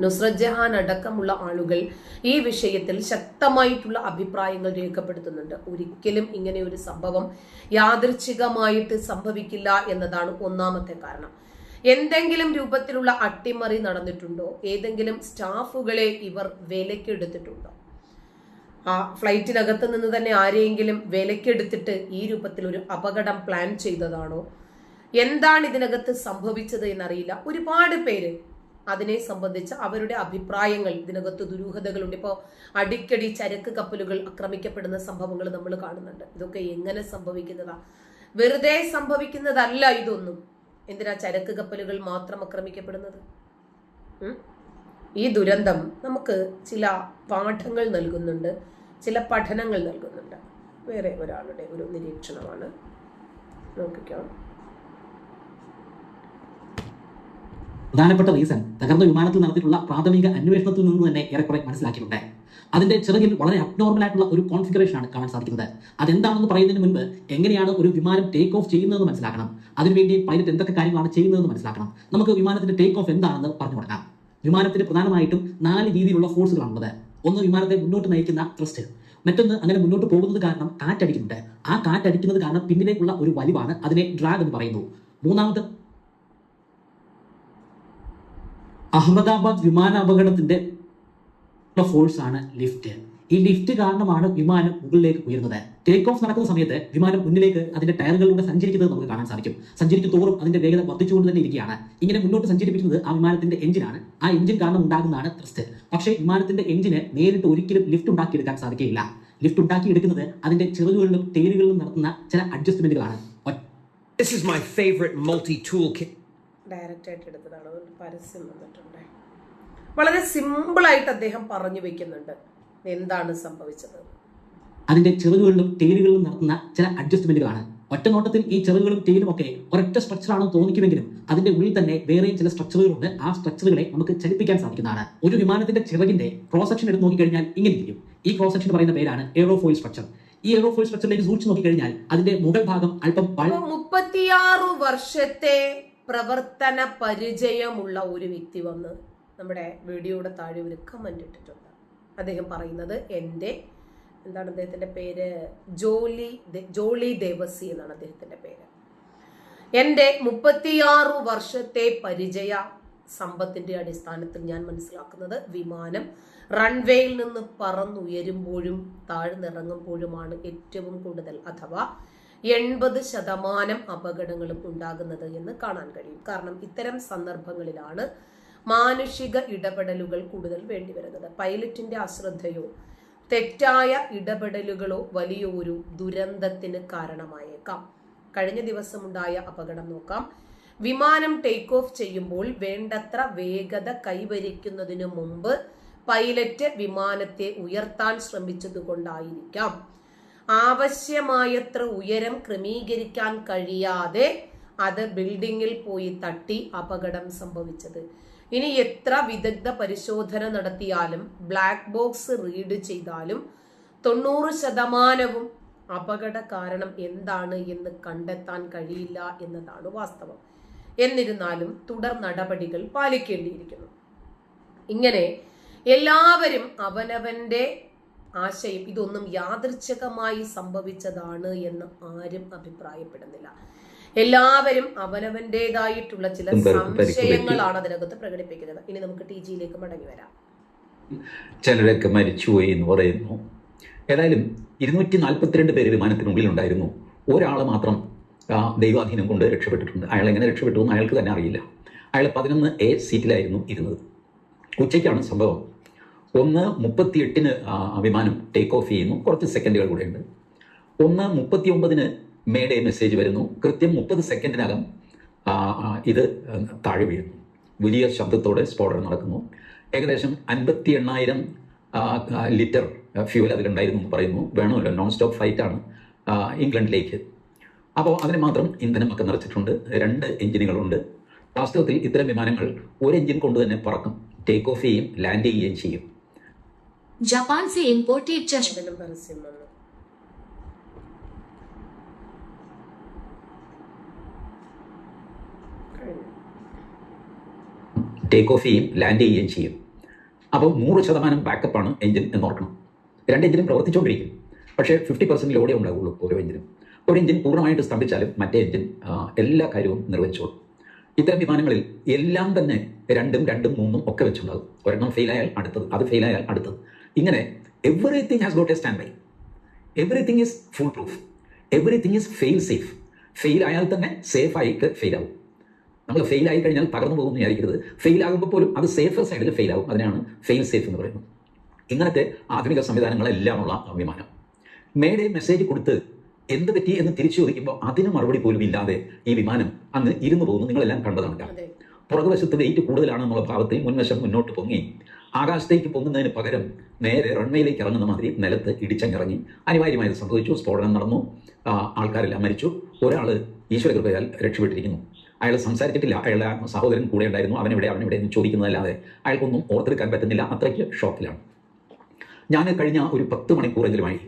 നുസ്രത് ജഹാൻ അടക്കമുള്ള ആളുകൾ ഈ വിഷയത്തിൽ ശക്തമായിട്ടുള്ള അഭിപ്രായങ്ങൾ രേഖപ്പെടുത്തുന്നുണ്ട്. ഒരിക്കലും ഇങ്ങനെ ഒരു സംഭവം യാദൃച്ഛികമായിട്ട് സംഭവിക്കില്ല എന്നതാണ് ഒന്നാമത്തെ കാരണം. എന്തെങ്കിലും രൂപത്തിലുള്ള അട്ടിമറി നടന്നിട്ടുണ്ടോ? ഏതെങ്കിലും സ്റ്റാഫുകളെ ഇവർ വിലക്കെടുത്തിട്ടുണ്ടോ ആ ഫ്ലൈറ്റിനകത്ത് നിന്ന് തന്നെ ആരെയെങ്കിലും വിലക്കെടുത്തിട്ട് ഈ രൂപത്തിൽ ഒരു അപകടം പ്ലാൻ ചെയ്തതാണോ? എന്താണ് ഇതിനകത്ത് സംഭവിച്ചത് എന്നറിയില്ല. ഒരുപാട് പേര് അതിനെ സംബന്ധിച്ച് അവരുടെ അഭിപ്രായങ്ങൾ ഇതിനകത്ത് ദുരൂഹതകളുണ്ട്. ഇപ്പോൾ അടിക്കടി ചരക്ക് കപ്പലുകൾ ആക്രമിക്കപ്പെടുന്ന സംഭവങ്ങൾ നമ്മൾ കാണുന്നുണ്ട്. ഇതൊക്കെ എങ്ങനെ സംഭവിക്കുന്നതാ? വെറുതെ സംഭവിക്കുന്നതല്ല ഇതൊന്നും. എന്തിനാ ചരക്ക് കപ്പലുകൾ മാത്രം ആക്രമിക്കപ്പെടുന്നത്? ഈ ദുരന്തം നമുക്ക് ചില പാഠങ്ങൾ നൽകുന്നുണ്ട് ചില പഠനങ്ങൾ നൽകുന്നുണ്ട്. വേറെ ഒരാളുടെ ഒരു നിരീക്ഷണമാണ്. നോക്കിക്കോ. പ്രധാനപ്പെട്ട റീസൺ തകർന്ന വിമാനത്തിൽ നടത്തിയിട്ടുള്ള പ്രാഥമിക അന്വേഷണത്തിൽ നിന്ന് തന്നെ ഏറെക്കുറെ മനസ്സിലാക്കിയിട്ടുണ്ട്. അതിന്റെ ചിറകിൽ വളരെ അബ്നോർമൽ ആയിട്ടുള്ള ഒരു കോൺഫിഗറേഷൻ ആണ് കാണാൻ സാധിക്കുന്നത്. അതെന്താണെന്ന് പറയുന്നതിന് മുൻപ് എങ്ങനെയാണ് ഒരു വിമാനം ടേക്ക് ഓഫ് ചെയ്യുന്നതെന്ന് മനസ്സിലാക്കണം. അതിനുവേണ്ടി പൈലറ്റ് എന്തൊക്കെ കാര്യങ്ങളാണ് ചെയ്യുന്നതെന്ന് മനസ്സിലാക്കണം. നമുക്ക് വിമാനത്തിന്റെ ടേക്ക് ഓഫ് എന്താണെന്ന് പറഞ്ഞു കൊടുക്കാം. വിമാനത്തിന് പ്രധാനമായിട്ടും നാല് രീതിയിലുള്ള ഫോഴ്സുകളാണുള്ളത് ഒന്ന് വിമാനത്തെ മുന്നോട്ട് നയിക്കുന്ന ത്രസ്റ്റ് മറ്റൊന്ന് അങ്ങനെ മുന്നോട്ട് പോകുന്നത് കാരണം കാറ്റടിക്കുന്നുണ്ട്. ആ കാറ്റടിക്കുന്നത് കാരണം പിന്നിലേക്കുള്ള ഒരു വലിവാണ് അതിനെ ഡ്രാഗ് എന്ന് പറയുന്നു. മൂന്നാമത് അഹമ്മദാബാദ് വിമാന അപകടത്തിന്റെ ഫോഴ്സ് ആണ് ലിഫ്റ്റ് ഈ ലിഫ്റ്റ് കാരണമാണ് വിമാനം മുകളിലേക്ക് ഉയരുന്നത്. ടേക്ക് ഓഫ് നടക്കുന്ന സമയത്ത് വിമാനം മുന്നിലേക്ക് അതിന്റെ ടയറുകളിലൂടെ സഞ്ചരിക്കുന്നത് നമുക്ക് കാണാൻ സാധിക്കും. സഞ്ചരിക്കും തോറും അതിന്റെ വേഗത വർദ്ധിച്ചുകൊണ്ട് തന്നെ ഇരിക്കുകയാണ്. ഇങ്ങനെ മുന്നോട്ട് സഞ്ചരിപ്പിക്കുന്നത് ആ വിമാനത്തിന്റെ എഞ്ചിനാണ് ആ എഞ്ചിൻ കാരണം ഉണ്ടാകുന്നതാണ് ത്രസ്റ്റ് പക്ഷേ വിമാനത്തിന്റെ എഞ്ചിന് നേരിട്ട് ഒരിക്കലും ലിഫ്റ്റ് ഉണ്ടാക്കിയെടുക്കാൻ സാധിക്കില്ല ലിഫ്റ്റ് ഉണ്ടാക്കിയെടുക്കുന്നത് അതിന്റെ ചെറുകളിലും ടേലുകളിലും നടത്തുന്ന ചില അഡ്ജസ്റ്റ്മെന്റുകളാണ് This is my favorite multi-tool kit. Direct ആയിട്ട് എടുത്തതാണ്. അതുകൊണ്ട് പരസ്യം വന്നിട്ടുണ്ട്. വളരെ സിമ്പിളായിട്ട് അദ്ദേഹം പറഞ്ഞു വെക്കുന്നുണ്ട്. എന്താണ് സംഭവിച്ചത്? അതിന്റെ ചെറുകളിലും ടേലുകളിലും നടത്തുന്ന ചില അഡ്ജസ്റ്റ്മെന്റുകളാണ് ഒറ്റ നോട്ടത്തിൽ ഈ ചെറുകളും ടേലും ഒക്കെ ഒരൊറ്റ സ്ട്രക്ചറാണെന്ന് തോന്നിക്കുമെങ്കിലും അതിന്റെ ഉള്ളിൽ തന്നെ വേറെയും ചില സ്ട്രക്ചറുകളുണ്ട് ആ സ്ട്രക്ചറുകളെ നമുക്ക് ചലിപ്പിക്കാൻ സാധിക്കുന്നതാണ്. ഒരു വിമാനത്തിന്റെ ചിറകിന്റെ ക്രോസ് സെക്ഷൻ എടുത്ത് നോക്കിക്കഴിഞ്ഞാൽ ഇങ്ങനെ ഇരിക്കും. ഈ ക്രോസ് സെക്ഷൻ പറയുന്ന പേരാണ് എയറോഫോയിൽ സ്ട്രക്ചർ ഈ എയറോഫോയിൽ സ്ട്രക്ചറിലേക്ക് സൂക്ഷിച്ച് നോക്കിക്കഴിഞ്ഞാൽ അതിന്റെ മുകൾ ഭാഗം അല്പം മുപ്പത്തിയാറ് വർഷത്തെ പ്രവർത്തന പരിചയമുള്ള ഒരു വ്യക്തി വന്ന് നമ്മുടെ വീഡിയോയുടെ താഴെ ഒരു കമന്റ് ഇട്ടിട്ടുണ്ട്. അദ്ദേഹം പറയുന്നത് എന്റെ എന്താണ് അദ്ദേഹത്തിന്റെ പേര്? ജോലി ജോളി ദേവസി എന്നാണ് അദ്ദേഹത്തിന്റെ പേര്. എന്റെ മുപ്പത്തിയാറ് വർഷത്തെ പരിചയ സമ്പത്തിന്റെ അടിസ്ഥാനത്തിൽ ഞാൻ മനസ്സിലാക്കുന്നത് വിമാനം റൺവേയിൽ നിന്ന് പറന്നുയരുമ്പോഴും താഴ്ന്നിറങ്ങുമ്പോഴുമാണ് ഏറ്റവും കൂടുതൽ അഥവാ എൺപത് ശതമാനം അപകടങ്ങളും ഉണ്ടാകുന്നത് എന്ന് കാണാൻ കഴിയും. കാരണം ഇത്തരം സന്ദർഭങ്ങളിലാണ് മാനുഷിക ഇടപെടലുകൾ കൂടുതൽ വേണ്ടിവരുന്നത്. പൈലറ്റിന്റെ അശ്രദ്ധയോ തെറ്റായ ഇടപെടലുകളോ വലിയൊരു ദുരന്തത്തിന് കാരണമായേക്കാം. കഴിഞ്ഞ ദിവസമുണ്ടായ അപകടം നോക്കാം. വിമാനം ടേക്ക് ഓഫ് ചെയ്യുമ്പോൾ വേണ്ടത്ര വേഗത കൈവരിക്കുന്നതിനു മുമ്പ് പൈലറ്റ് വിമാനത്തെ ഉയർത്താൻ ശ്രമിച്ചതുകൊണ്ടായിരിക്കാം. ആവശ്യമായത്ര ഉയരം ക്രമീകരിക്കാൻ കഴിയാതെ അത് ബിൽഡിങ്ങിൽ പോയി തട്ടി അപകടം സംഭവിച്ചത്. ഇനി എത്ര വിദഗ്ധ പരിശോധന നടത്തിയാലും ബ്ലാക്ക് ബോക്സ് റീഡ് ചെയ്താലും തൊണ്ണൂറ് ശതമാനവും അപകട കാരണം എന്താണ് എന്ന് കണ്ടെത്താൻ കഴിയില്ല എന്നതാണ് വാസ്തവം. എന്നിരുന്നാലും തുടർ നടപടികൾ പാലിക്കേണ്ടിയിരിക്കുന്നു. ഇങ്ങനെ എല്ലാവരും അവനവന്റെ ആശയം ഇതൊന്നും യാദൃച്ഛികമായി സംഭവിച്ചതാണ് എന്ന് ആരും അഭിപ്രായപ്പെടുന്നില്ല. എല്ലാവരും അവനവന്റേതായിട്ടുള്ള ചില സംശയങ്ങളാണ് അതിനകത്ത് പ്രകടിപ്പിക്കുന്നത്. ഇനി നമുക്ക് ടി ജിയിലേക്ക് മടങ്ങി വരാം. ചിലരൊക്കെ മരിച്ചുപോയി എന്ന് പറയുന്നു. ഏതായാലും ഇരുന്നൂറ്റി നാൽപ്പത്തിരണ്ട് പേര് വിമാനത്തിനുള്ളിൽ ഉണ്ടായിരുന്നു ഒരാൾ മാത്രം ആ, ദൈവാധീനം കൊണ്ട് രക്ഷപ്പെട്ടിട്ടുണ്ട്. അയാൾ എങ്ങനെ രക്ഷപ്പെട്ടു എന്ന് അയാൾക്ക് തന്നെ അറിയില്ല. അയാൾ പതിനൊന്ന് എ സീറ്റിലായിരുന്നു ഇരുന്നത്. ഉച്ചയ്ക്കാണ് സംഭവം. ഒന്ന് മുപ്പത്തിയെട്ടിന് വിമാനം ടേക്ക് ഓഫ് ചെയ്യുന്നു. കുറച്ച് സെക്കൻഡുകൾ കൂടെ ഉണ്ട് ഒന്ന് മുപ്പത്തി ഒമ്പതിന് മേഡേ മെസ്സേജ് വരുന്നു. കൃത്യം മുപ്പത് സെക്കൻഡിനകം ഇത് താഴെ വീഴുന്നു. വലിയ ശബ്ദത്തോടെ സ്ഫോടനം നടക്കുന്നു. ഏകദേശം അൻപത്തി എണ്ണായിരം ലിറ്റർ ഫ്യൂൽ അതിലുണ്ടായിരുന്നു എന്ന് പറയുന്നു. വേണമല്ലോ നോൺ സ്റ്റോപ്പ് ഫ്ലൈറ്റാണ് ഇംഗ്ലണ്ടിലേക്ക്. അപ്പോൾ അതിന് മാത്രം ഇന്ധനമൊക്കെ നിറച്ചിട്ടുണ്ട്. രണ്ട് എഞ്ചിനുകളുണ്ട്. വാസ്തവത്തിൽ ഇത്തരം വിമാനങ്ങൾ ഒരു എഞ്ചിൻ കൊണ്ട് തന്നെ പറക്കും. ടേക്ക് ഓഫ് ചെയ്യും ലാൻഡ് ചെയ്യുകയും ചെയ്യും. जापान से इंपोर्टेड चश्मे അതിലും പരസ്യം വന്നു കഴിഞ്ഞു. ടേക്ക് ഓഫ് ചെയ്യും ലാൻഡ് ചെയ്യുകയും ചെയ്യും അപ്പോൾ നൂറ് ശതമാനം ബാക്കപ്പാണ് എഞ്ചിൻ എന്നോർക്കണം രണ്ട് എഞ്ചിനും പ്രവർത്തിച്ചുകൊണ്ടിരിക്കും പക്ഷേ ഫിഫ്റ്റി പെർസെൻറ്റ് ലോഡേ ഉണ്ടാവുള്ളൂ ഓരോ എഞ്ചിനും ഒരു എഞ്ചിൻ പൂർണ്ണമായിട്ട് സ്തംഭിച്ചാലും മറ്റേ എഞ്ചിൻ ആ, എല്ലാ കാര്യവും നിർവഹിച്ചോളും ഇത്തരം വിമാനങ്ങളിൽ എല്ലാം തന്നെ രണ്ടും രണ്ടും മൂന്നും ഒക്കെ വെച്ചുണ്ടാകും ഒരെണ്ണം ഫെയിലായാൽ അടുത്തത് അത് ഫെയിലായാൽ അടുത്തത് ഇങ്ങനെ everything has got a standby everything is foolproof everything is failsafe fail ആയാൽ തന്നെ സേഫ് ആയിട്ട് ഫെയിൽ ആവും. നമ്മൾ ഫെയിൽ ആയി കഴിഞ്ഞാൽ തകർന്നു പോകുമെന്ന് വിചാരിക്കരുത്. ഫെയിൽ ആകുമ്പോൾ പോലും അത് സേഫർ സൈഡിൽ ഫെയിൽ ആവും. അതിനാണ് ഫെയിൽ സേഫ് എന്ന് പറയുന്നത്. ഇങ്ങനത്തെ ആധുനിക സംവിധാനങ്ങളെല്ലാം ഉള്ള വിമാനം മേഡെ മെസ്സേജ് കൊടുത്ത് എന്ത് പറ്റി എന്ന് തിരിച്ചു ചോദിക്കുമ്പോൾ അതിന് മറുപടി പോലും ഇല്ലാതെ ഈ വിമാനം അന്ന് ഇരുന്നു പോകുന്നു. നിങ്ങളെല്ലാം കണ്ടതാണ് പുറകുവശത്ത് വെയിറ്റ് കൂടുതലാണെന്നുള്ള ഭാവത്തിൽ മുൻവശം മുന്നോട്ട് പൊങ്ങി. ആകാശത്തേക്ക് പൊങ്ങുന്നതിന് പകരം നേരെ റൺവേയിലേക്ക് ഇറങ്ങുന്ന മാതിരി നിലത്ത് ഇടിച്ചങ്ങിറങ്ങി അനിവാര്യമായത് സംഭവിച്ചു. സ്ഫോടനം നടന്നു. ആൾക്കാരെല്ലാം മരിച്ചു. ഒരാൾ ഈശ്വര കൃപയാൽ രക്ഷപ്പെട്ടിരിക്കുന്നു. അയാൾ സംസാരിച്ചിട്ടില്ല. അയാളുടെ സഹോദരൻ കൂടെ ഉണ്ടായിരുന്നു. അവനെവിടെ അവനെവിടെ എന്ന് ചോദിക്കുന്നതല്ലാതെ അയാൾക്കൊന്നും ഓർത്തെടുക്കാൻ പറ്റുന്നില്ല. അത്രയ്ക്ക് ഷോക്കിലാണ്. ഞാൻ കഴിഞ്ഞ ഒരു പത്ത് മണിക്കൂറെങ്കിലുമായി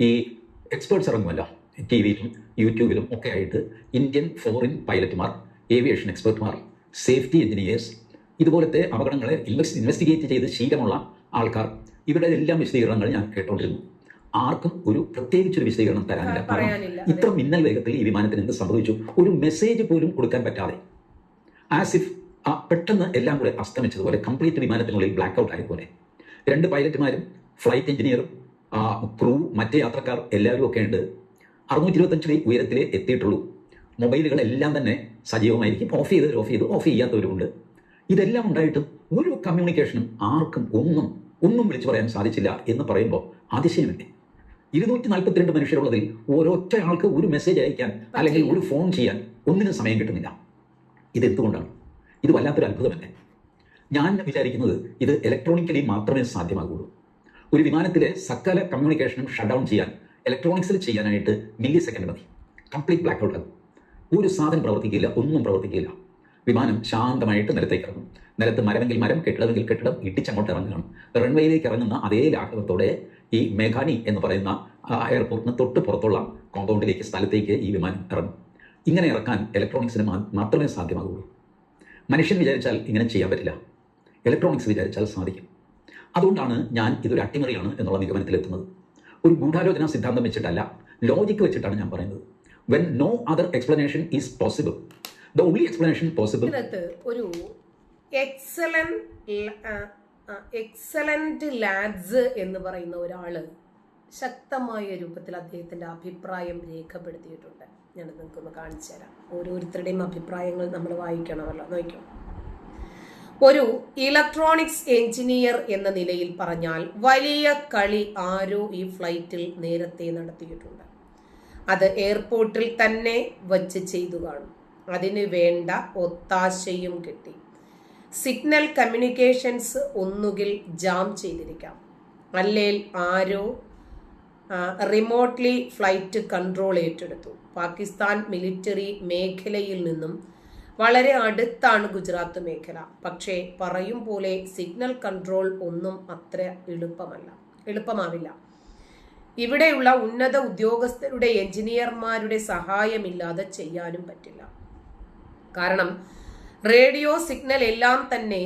ഈ എക്സ്പേർട്സ് ഇറങ്ങുമല്ലോ. ടി വിയിലും യൂട്യൂബിലും ഒക്കെ ആയിട്ട് ഇന്ത്യൻ ഫോറിൻ പൈലറ്റുമാർ ഏവിയേഷൻ എക്സ്പേർട്ടുമാർ സേഫ്റ്റി എഞ്ചിനീയേഴ്സ് ഇതുപോലത്തെ അപകടങ്ങളെ ഇൻവെസ്റ്റ് ഇൻവെസ്റ്റിഗേറ്റ് ചെയ്ത് ശീലമുള്ള ആൾക്കാർ ഇവരുടെ എല്ലാ വിശദീകരണങ്ങൾ ഞാൻ കേട്ടോണ്ടിരുന്നു. ആർക്കും ഒരു പ്രത്യേകിച്ചൊരു വിശദീകരണം തരാനില്ല. കാരണം ഇത്ര മിന്നൽ വേഗത്തിൽ ഈ വിമാനത്തിന് എന്ത് സംഭവിച്ചു? ഒരു മെസ്സേജ് പോലും കൊടുക്കാൻ പറ്റാതെ. ആസിഫ് ആ പെട്ടെന്ന് എല്ലാം കൂടെ അസ്തമിച്ചതുപോലെ കംപ്ലീറ്റ് വിമാനത്തിനുള്ളിൽ ബ്ലാക്ക് ഔട്ട് ആയതുപോലെ. രണ്ട് പൈലറ്റുമാരും ഫ്ലൈറ്റ് എഞ്ചിനീയറും ക്രൂ മറ്റ് യാത്രക്കാർ എല്ലാവരും ഒക്കെ ഉണ്ട്. അറുന്നൂറ്റി ഇരുപത്തഞ്ച് ഉയരത്തിലേ എത്തിയിട്ടുള്ളൂ. മൊബൈലുകളെല്ലാം തന്നെ സജീവമായിരിക്കും. ഓഫ് ചെയ്ത് ഓഫ് ചെയ്ത് ഓഫ് ചെയ്യാത്തവരുമുണ്ട്. ഇതെല്ലാം ഉണ്ടായിട്ടും ഒരു കമ്മ്യൂണിക്കേഷനും ആർക്കും ഒന്നും ഒന്നും വിളിച്ചു പറയാൻ സാധിച്ചില്ല എന്ന് പറയുമ്പോൾ അതിശയമല്ലേ? ഇരുന്നൂറ്റി നാൽപ്പത്തിരണ്ട് മനുഷ്യരുള്ളതിൽ ഒരൊറ്റ ആൾക്ക് ഒരു മെസ്സേജ് അയക്കാൻ അല്ലെങ്കിൽ ഒരു ഫോൺ ചെയ്യാൻ ഒന്നിനും സമയം കിട്ടുന്നില്ല. ഇത് എന്തുകൊണ്ടാണ്? ഇത് വല്ലാത്തൊരു അത്ഭുതമല്ലേ? ഞാൻ വിചാരിക്കുന്നത് ഇത് ഇലക്ട്രോണിക്കലി മാത്രമേ സാധ്യമാകുള്ളൂ. ഒരു വിമാനത്തിലെ സകല കമ്മ്യൂണിക്കേഷനും ഷട്ട് ഡൗൺ ചെയ്യാൻ ഇലക്ട്രോണിക്സിൽ ചെയ്യാനായിട്ട് മില്ലി സെക്കൻഡ് മതി. കംപ്ലീറ്റ് ബ്ലാക്ക് ഔട്ട് ആകും ഒരു സാധനം പ്രവർത്തിക്കില്ല ഒന്നും പ്രവർത്തിക്കില്ല. വിമാനം ശാന്തമായിട്ട് നിലത്തേക്ക് ഇറങ്ങും. നിലത്ത് മരമെങ്കിൽ മരം കെട്ടിടമെങ്കിൽ കെട്ടിടം ഇട്ടിച്ചങ്ങോട്ട് ഇറങ്ങുകയാണ്. റൺവേയിലേക്ക് ഇറങ്ങുന്ന അതേ ലാഘവത്തോടെ ഈ മേഘാനി എന്ന് പറയുന്ന എയർപോർട്ടിന് തൊട്ട് പുറത്തുള്ള കോമ്പൗണ്ടിലേക്ക് സ്ഥലത്തേക്ക് ഈ വിമാനം ഇറങ്ങും. ഇങ്ങനെ ഇറക്കാൻ ഇലക്ട്രോണിക്സിന് മാത്രമേ സാധ്യമാകുള്ളൂ. മനുഷ്യൻ വിചാരിച്ചാൽ ഇങ്ങനെ ചെയ്യാൻ പറ്റില്ല. ഇലക്ട്രോണിക്സ് വിചാരിച്ചാൽ സാധിക്കും. അതുകൊണ്ടാണ് ഞാൻ ഇതൊരു അട്ടിമറിയാണ് എന്നുള്ള നിഗമനത്തിലെത്തുന്നത്. ഒരു ഗൂഢാലോചന സിദ്ധാന്തം വെച്ചിട്ടല്ല ലോജിക്ക് വെച്ചിട്ടാണ് ഞാൻ പറയുന്നത്. When no other explanation is possible the only explanation possible ഒരു എക്സലന്റ് എക്സലന്റ് ലാഡ്സ് എന്ന് പറയുന്ന ഒരാൾ ശക്തമായ രൂപത്തിൽ അദ്ദേഹത്തിന്റെ അഭിപ്രായം രേഖപ്പെടുത്തിയിട്ടുണ്ട്. ഞാൻ നിങ്ങൾക്കൊന്ന് കാണിച്ചു തരാം. ഓരോരുത്തരുടെയും അഭിപ്രായങ്ങൾ നമ്മൾ വായിക്കണമല്ലോ. നോക്കാം ഒരു ഇലക്ട്രോണിക്സ് എഞ്ചിനീയർ എന്ന നിലയിൽ പറഞ്ഞാൽ വലിയ കളി ആരോ ഈ ഫ്ലൈറ്റിൽ നേരത്തെ നടത്തിയിട്ടുണ്ട്. അത് എയർപോർട്ടിൽ തന്നെ വച്ച് ചെയ്തു കാണും. അതിന് വേണ്ട ഒത്താശയും കിട്ടി. സിഗ്നൽ കമ്മ്യൂണിക്കേഷൻസ് ഒന്നുകിൽ ജാം ചെയ്തിരിക്കാം. അല്ലെങ്കിൽ ആരോ റിമോട്ട്ലി ഫ്ലൈറ്റ് കൺട്രോൾ ഏറ്റെടുത്തു. പാകിസ്ഥാൻ മിലിറ്ററി മേഖലയിൽ നിന്നും വളരെ അടുത്താണ് ഗുജറാത്ത് മേഖല. പക്ഷേ പറയും പോലെ സിഗ്നൽ കൺട്രോൾ ഒന്നും അത്ര എളുപ്പമല്ല എളുപ്പമാവില്ല. ഇവിടെയുള്ള ഉന്നത ഉദ്യോഗസ്ഥരുടെ എഞ്ചിനീയർമാരുടെ സഹായമില്ലാതെ ചെയ്യാനും പറ്റില്ല. കാരണം റേഡിയോ സിഗ്നൽ എല്ലാം തന്നെ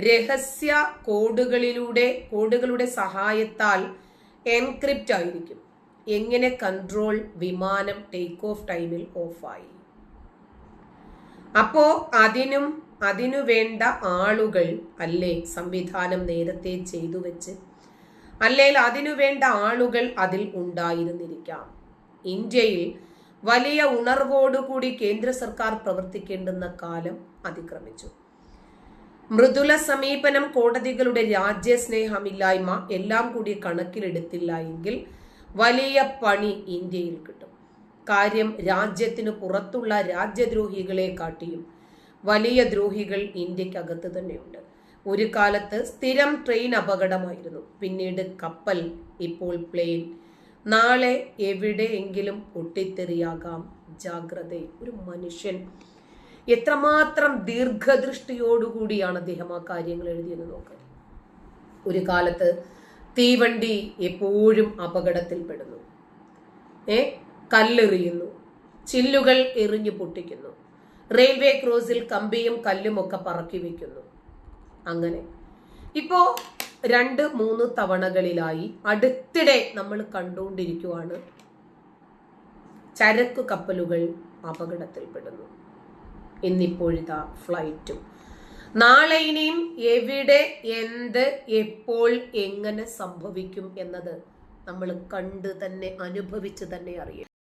രഹസ്യ കോഡുകളിലൂടെ കോഡുകളുടെ സഹായത്താൽ എൻക്രിപ്റ്റ് ആയിരിക്കും. എങ്ങനെ കൺട്രോൾ വിമാനം ടേക്ക് ഓഫ് ടൈമിൽ ഓഫായി അപ്പോ അതിനും അതിനു വേണ്ട ആളുകൾ അല്ലേ സംവിധാനം നേരത്തെ ചെയ്തു വെച്ച്? അല്ലെങ്കിൽ അതിനു വേണ്ട ആളുകൾ അതിൽ ഉണ്ടായിരുന്നിരിക്കാം. ഇന്ത്യയിൽ വലിയ ഉണർവോടുകൂടി കേന്ദ്ര സർക്കാർ പ്രവർത്തിക്കേണ്ടുന്ന കാലം അതിക്രമിച്ചു. മൃദുല സമീപനം കോടതികളുടെ രാജ്യസ്നേഹമില്ലായ്മ എല്ലാം കൂടി കണക്കിലെടുത്തില്ല എങ്കിൽ വലിയ പണി ഇന്ത്യയിൽ കിട്ടും. കാര്യം രാജ്യത്തിന് പുറത്തുള്ള രാജ്യദ്രോഹികളെ കാട്ടിയും വലിയ ദ്രോഹികൾ ഇന്ത്യക്കകത്ത് തന്നെയുണ്ട്. ഒരു കാലത്ത് സ്ഥിരം ട്രെയിൻ അപകടമായിരുന്നു. പിന്നീട് കപ്പൽ ഇപ്പോൾ പ്ലെയിൻ നാളെ എവിടെയെങ്കിലും പൊട്ടിത്തെറിയാകാം. ജാഗ്രത ഒരു മനുഷ്യൻ. എത്രമാത്രം ദീർഘദൃഷ്ടിയോടുകൂടിയാണ് അദ്ദേഹം ആ കാര്യങ്ങൾ എഴുതിയെന്ന് നോക്കുക ഒരു കാലത്ത് തീവണ്ടി എപ്പോഴും അപകടത്തിൽപ്പെടുന്നു ഏ കല്ലെറിയുന്നു. ചില്ലുകൾ എറിഞ്ഞു പൊട്ടിക്കുന്നു. റെയിൽവേ ക്രോസിൽ കമ്പിയും കല്ലുമൊക്കെ പറക്കി വെക്കുന്നു. അങ്ങനെ. ഇപ്പോ രണ്ട് മൂന്ന് തവണകളിലായി അടുത്തിടെ നമ്മൾ കണ്ടുകൊണ്ടിരിക്കുവാണ്. ചരക്ക് കപ്പലുകൾ അപകടത്തിൽപ്പെടുന്നു. ഇന്നിപ്പോഴിതാ ഫ്ലൈറ്റും. നാളെ ഇനിയും എവിടെ എന്ത് എപ്പോൾ എങ്ങനെ സംഭവിക്കും എന്നത് നമ്മൾ കണ്ട് തന്നെ അനുഭവിച്ച് തന്നെ അറിയും